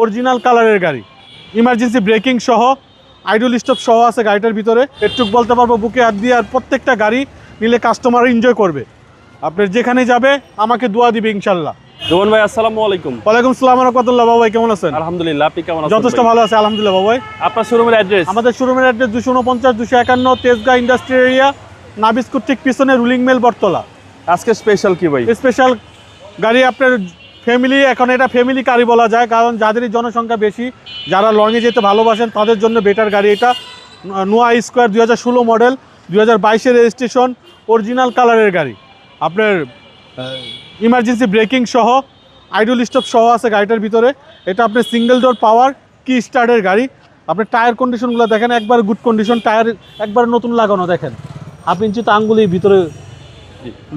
Original কালারের গাড়ি। Emergency braking সহ আইডল স্টপ সহ আছে গাড়িটার ভিতরে। এটুক বলতে পারব বুকে হাত দিয়ে আর প্রত্যেকটা গাড়ি নিলে কাস্টমার এনজয় করবে। আপনার যেখানে যাবে আমাকে দোয়া দিবে ইনশাল্লাহ। জোমান ভাই আসসালামু আলাইকুম। ওয়ালাইকুম সালাম রহমতুল্লাহ বাবাই কেমন আছেন? আলহামদুলিল্লাহ আপনি কেমন আছেন যথেষ্ট ভালো আছে আলহামদুলিল্লাহ বাবাই আপনার শোরুমের অ্যাড্রেস আমাদের শোরুমের অ্যাড্রেস দুশো উনপঞ্চাশ দুশো একান্ন তেজগাঁ ইন্ডাস্ট্রি এরিয়া নাবিস্কুট ঠিক পিছনে রুলিং মেল বটতলা। আজকে স্পেশাল কি ভাই? স্পেশাল গাড়ি আপনার ফ্যামিলি এখন এটা ফ্যামিলি গাড়ি বলা যায়, কারণ যাদেরই জনসংখ্যা বেশি, যারা লংয়ে যেতে ভালোবাসেন, তাদের জন্য বেটার গাড়ি এটা। নোয়া স্কোয়ার দুই হাজার ষোলো মডেল দুই হাজার বাইশের রেজিস্ট্রেশন অরিজিনাল কালারের গাড়ি। আপনার ইমার্জেন্সি ব্রেকিং সহ আইডল স্টপ সহ আছে গাড়িটার ভিতরে। এটা আপনার সিঙ্গেল ডোর পাওয়ার কি স্টার্টের গাড়ি। আপনার টায়ার কন্ডিশনগুলো দেখেন, একবার গুড কন্ডিশন টায়ার একবার নতুন লাগানো দেখেন। হাফ ইঞ্চি তো আঙ্গুলি ভিতরে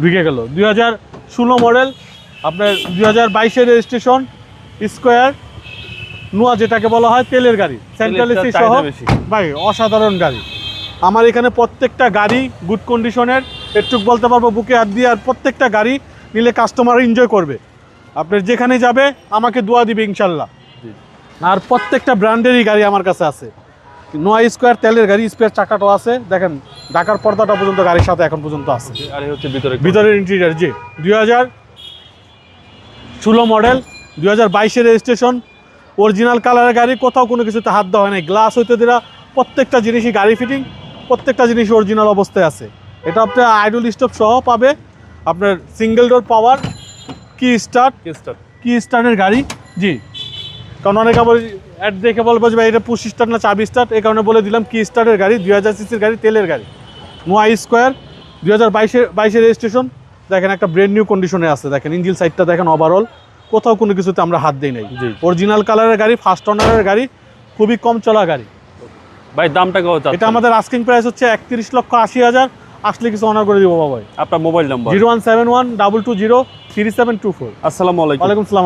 ঢুকে গেল। দুই হাজার ষোলো মডেল আপনার দুই হাজার বাইশের রেজিস্ট্রেশন স্কোয়ার নোয়া যেটাকে বলা হয় তেলের গাড়ি সেন্ট্রাল এসি সহ। ভাই অসাধারণ গাড়ি। আমার এখানে প্রত্যেকটা গাড়ি গুড কন্ডিশনের একটুক বলতে পারব বুকে হাত দিয়ে আর প্রত্যেকটা গাড়ি নিলে কাস্টমার এনজয় করবে। আপনার যেখানে যাবে আমাকে দোয়া দিবে ইনশাল্লাহ। আর প্রত্যেকটা ব্র্যান্ডেরই গাড়ি আমার কাছে আছে। নোয়া স্কোয়ার তেলের গাড়ি স্পেয়ার চাকাটাও আছে। দেখেন ঢাকার পর্দাটা পর্যন্ত গাড়ির সাথে এখন পর্যন্ত আছে। আর হচ্ছে ভিতরে ভিতরের ইন্টেরিয়ার জি। দুই হাজার ষোলো মডেল দুই হাজার বাইশের রেজিস্ট্রেশন অরিজিনাল কালারের গাড়ি কোথাও কোনো কিছুতে হাত দেওয়া হয় নাই। গ্লাস হইতে দিরা প্রত্যেকটা জিনিসই গাড়ি ফিটিং প্রত্যেকটা জিনিস অরিজিনাল অবস্থায় আছে। এটা আপনার আইডল স্টপ সহ পাবে আপনার সিঙ্গেল ডোর পাওয়ার কি স্টার্ট কি স্টার্টের গাড়ি। জি। কারণ অনেকে বলে অ্যাড দেখে বলব যে ভাই এটা পুশ স্টার্ট না চাবি স্টার্ট এই কারণে বলে দিলাম কি স্টার্টের গাড়ি দুই হাজার সিসির গাড়ি তেলের গাড়ি। নোয়া স্কোয়ার দুই হাজার বাইশের বাইশের রেজিস্ট্রেশন দেখেন একটা ব্র্যান্ড নিউ কন্ডিশনে আছে। দেখেন ইঞ্জিল সাইডটা দেখেন ওভারঅল কোথাও কোনো কিছুতে আমরা হাত দিই নাই। অরিজিনাল কালারের গাড়ি ফার্স্ট অনারের গাড়ি খুবই কম চলা গাড়ি। ভাই দামটা কত এটা আমাদের আস্কিং প্রাইস হচ্ছে একত্রিশ লক্ষ আশি হাজার। আসলে কিছু অনার করে দিব বাবা আপনার mobile number zero one seven one double two zero three seven two four আসসালামু আলাইকুম। ওয়ালাইকুম সালাম